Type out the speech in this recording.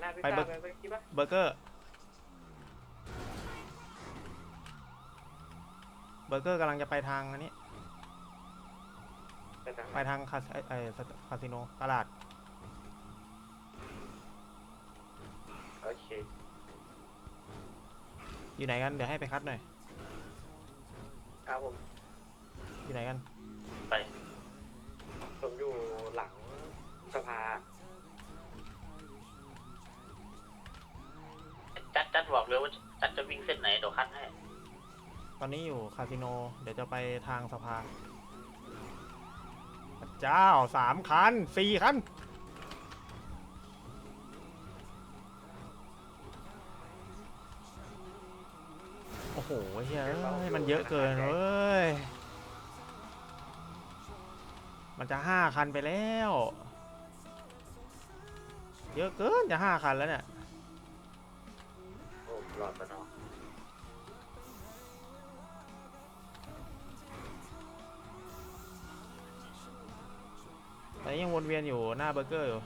หน้าพิซไปซ่าเบิไปร์กเมื่อกี้ปะเบอร์เกอร์ เบอร์เกอร์กำลังจะไปทางอันนี้ ไปทางไปทางคาสไอไอคาสิโนตลาด โอเคอยู่ไหนกัน เดี๋ยวให้ไปคัดหน่อย ครับผม อยู่ไหนกัน จัดจะวิ่งเส้นไหนเดี๋ยวคัดให้ ตอนนี้อยู่คาสิโน เดี๋ยวจะไปทางสภาพระเจ้าสามคันสี่คัน โอ้โหเฮ้ยมันเยอะเกินเว้ย มันจะห้าคันไปแล้ว เยอะเกินจะห้าคันแล้วเนี่ย รอดมาเนาะตอนนี้ยังวนเวียนอยู่หน้าเบอร์เกอร์อยู่